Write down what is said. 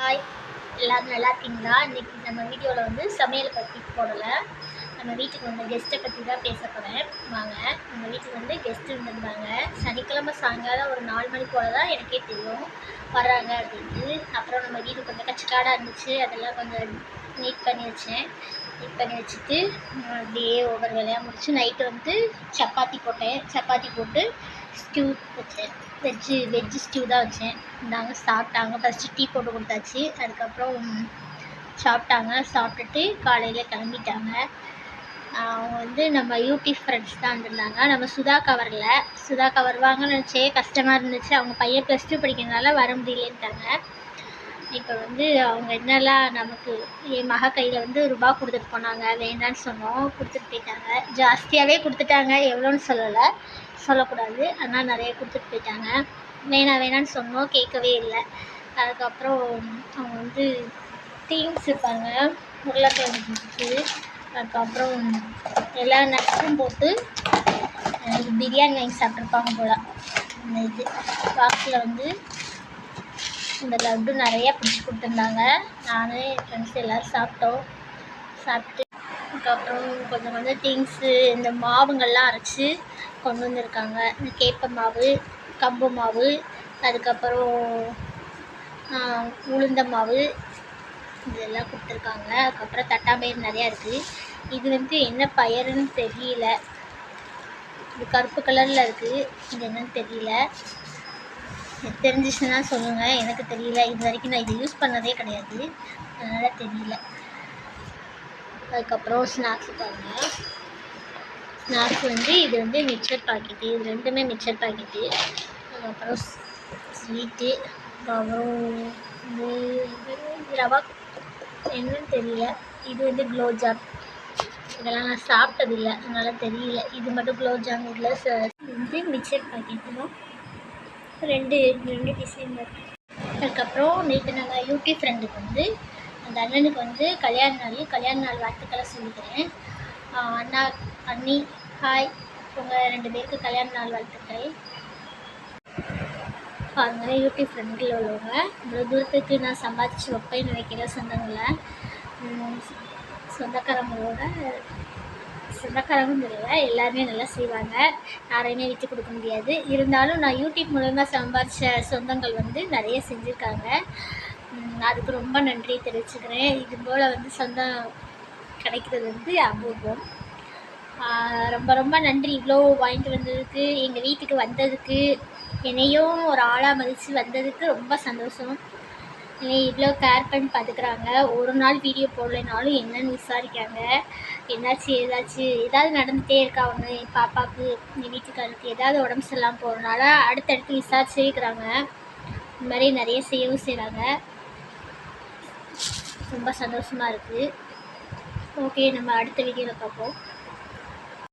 Hi எல்லாரும் நல்லா இருக்கீங்களா? இன்றைக்கி நம்ம வீடியோவில் வந்து சமையலை பற்றி போடலை. நம்ம வீட்டுக்கு வந்து கெஸ்ட்டை பற்றி தான் பேச போகிறேன் வாங்க நம்ம வீட்டுக்கு வந்து கெஸ்ட்டு வந்திருந்தாங்க. சனிக்கிழமை சாயங்காலம் ஒரு நாலு மணி போல் தான் எனக்கே தெரியும். வர்றாங்க அப்படின்ட்டு. அப்புறம் நம்ம வீடு கொஞ்சம் கச்சக்காடாக இருந்துச்சு. அதெல்லாம் கொஞ்சம் நீட் பண்ணி வச்சேன். நீட் பண்ணி வச்சுட்டு அப்படியே ஒவ்வொரு வேலையாக முடிச்சு நைட்டு வந்து சப்பாத்தி போட்டேன். சப்பாத்தி போட்டு ஸ்டியூ வச்சேன். வெஜ்ஜு வெஜ்ஜு ஸ்டியூ தான் வச்சேன். இந்தாங்க சாப்பிட்டாங்க. ஃபஸ்ட்டு டீ போட்டு கொடுத்தாச்சு. அதுக்கப்புறம் சாப்பிட்டாங்க. சாப்பிட்டுட்டு காலையில் கிளம்பிட்டாங்க. அவங்க வந்து நம்ம யூடியூப் ஃப்ரெண்ட்ஸ் தான் வந்திருந்தாங்க. நம்ம சுதா கவரில். சுதா கவர் வாங்க நினச்சே கஷ்டமாக இருந்துச்சு. அவங்க பையன் ப்ளஸ் டூ படிக்கிறதுனால வர முடியலன்ட்டாங்க. இப்போ வந்து அவங்க என்னெல்லாம் நமக்கு என் மக கையில் வந்து ரூபா கொடுத்துட்டு போனாங்க வேண்டான்னு சொன்னோம் கொடுத்துட்டு போயிட்டாங்க. ஜாஸ்தியாகவே கொடுத்துட்டாங்க எவ்வளோன்னு சொல்லலை சொல்லக்கூடாது. ஆனால் நிறைய கொடுத்துட்டு போயிட்டாங்க. வேணாம் வேணான்னு சொன்னோம் கேட்கவே இல்லை. அதுக்கப்புறம் அவங்க வந்து தீம்ஸ் இருப்பாங்க உருளைக்கிழங்கு ஜூஸு அதுக்கப்புறம் எல்லா நட்ஸும் போட்டு பிரியாணி வாங்கி சாப்பிட்ருப்பாங்க போல். இந்த இது பாக்ஸில் வந்து இந்த லட்டு நிறையா பிடிச்சி கொடுத்துருந்தாங்க. நானும் என் ஃப்ரெண்ட்ஸ் எல்லோரும் சாப்பிட்டோம். சாப்பிட்டு அதுக்கப்புறம் கொஞ்சம் கொஞ்சம் திங்ஸு இந்த மாவுங்கள்லாம் அரைச்சி கொண்டு வந்திருக்காங்க. இந்த கேப்ப மாவு கம்பு மாவு அதுக்கப்புறம் உளுந்த மாவு இதெல்லாம் கொடுத்துருக்காங்க. அதுக்கப்புறம் தட்டாம்பயிறு நிறையா இருக்குது இது வந்து என்ன பயருன்னு தெரியல. இது கருப்பு கலரில் இருக்குது இது என்னன்னு தெரியல. தெரிஞ்சிச்சுன்னா சொல்லுங்கள் எனக்கு தெரியல. இது வரைக்கும் நான் இது யூஸ் பண்ணதே கிடையாது. அதனால் தெரியல. அதுக்கப்புறம் ஸ்நாக்ஸ் பாருங்கள் ஸ்நாக்ஸ் வந்து இது வந்து மிக்சர் பாக்கெட்டு இது ரெண்டுமே மிக்சர் பாக்கெட்டு அதுக்கப்புறம் ஸ்வீட்டு அப்புறம் ரவா என்னன்னு தெரியல. இது வந்து குலோப்ஜாம் இதெல்லாம் நான் சாப்பிட்டதில்லை. அதனால் தெரியல. இது மட்டும் குலோப்ஜாம் இதில் இது வந்து மிக்சர் பாக்கெட்டு தான். ரெண்டு ரெண்டு டிசைன் இருக்குது அதுக்கப்புறம் நேற்று நாங்கள் யூடியூப் ஃப்ரெண்டுக்கு வந்து அந்த அண்ணனுக்கு வந்து கல்யாண நாள் கல்யாண நாள் வாழ்த்துக்களை சொல்லிக்கிறேன். அண்ணா அண்ணி ஹாய் உங்கள் ரெண்டு பேருக்கு கல்யாண நாள் வாழ்த்துக்கள். பாருங்க யூடியூப் ஃப்ரெண்டில் உள்ளவங்க இவ்வளோ தூரத்துக்கு நான் சம்பாதிச்சு வைப்பேன்னு நினைக்கிற சொந்தங்களை சொந்தக்காரங்களோட சொந்தக்காரங்களும் தெரியல எல்லாருமே நல்லா செய்வாங்க. யாரையுமே விட்டு கொடுக்க முடியாது. இருந்தாலும் நான் யூடியூப் மூலமாக சம்பாதிச்ச சொந்தங்கள் வந்து நிறைய செஞ்சுருக்காங்க. அதுக்கு ரொம்ப நன்றி தெரிவிச்சுக்கிறேன். இது போல் வந்து சொந்தம் கிடைக்கிறது வந்து அபூர்வம். ரொம்ப ரொம்ப நன்றி இவ்வளோ வாங்கிட்டு வந்ததுக்கு எங்கள் வீட்டுக்கு வந்ததுக்கு. என்னையும் ஒரு ஆளாக மதித்து வந்ததுக்கு ரொம்ப சந்தோஷம். இவ்வளோ கேர் பண்ணி பார்த்துக்குறாங்க ஒரு நாள் வீடியோ போடலைனாலும் என்னன்னு விசாரிக்காங்க. என்னாச்சு ஏதாச்சு ஏதாவது நடந்துகிட்டே இருக்கா ஒன்று என் பாப்பாவுக்கு என் வீட்டுக்காரருக்கு ஏதாவது உடம்பு சரியில்லாமல் போகிறனால அடுத்தடுத்து விசாரிச்சிருக்கிறாங்க இந்த மாதிரி நிறைய செய்யவும் செய்கிறாங்க ரொம்ப சந்தோஷமாக இருக்குது ஓகே நம்ம அடுத்த வீடியோவில் பார்ப்போம்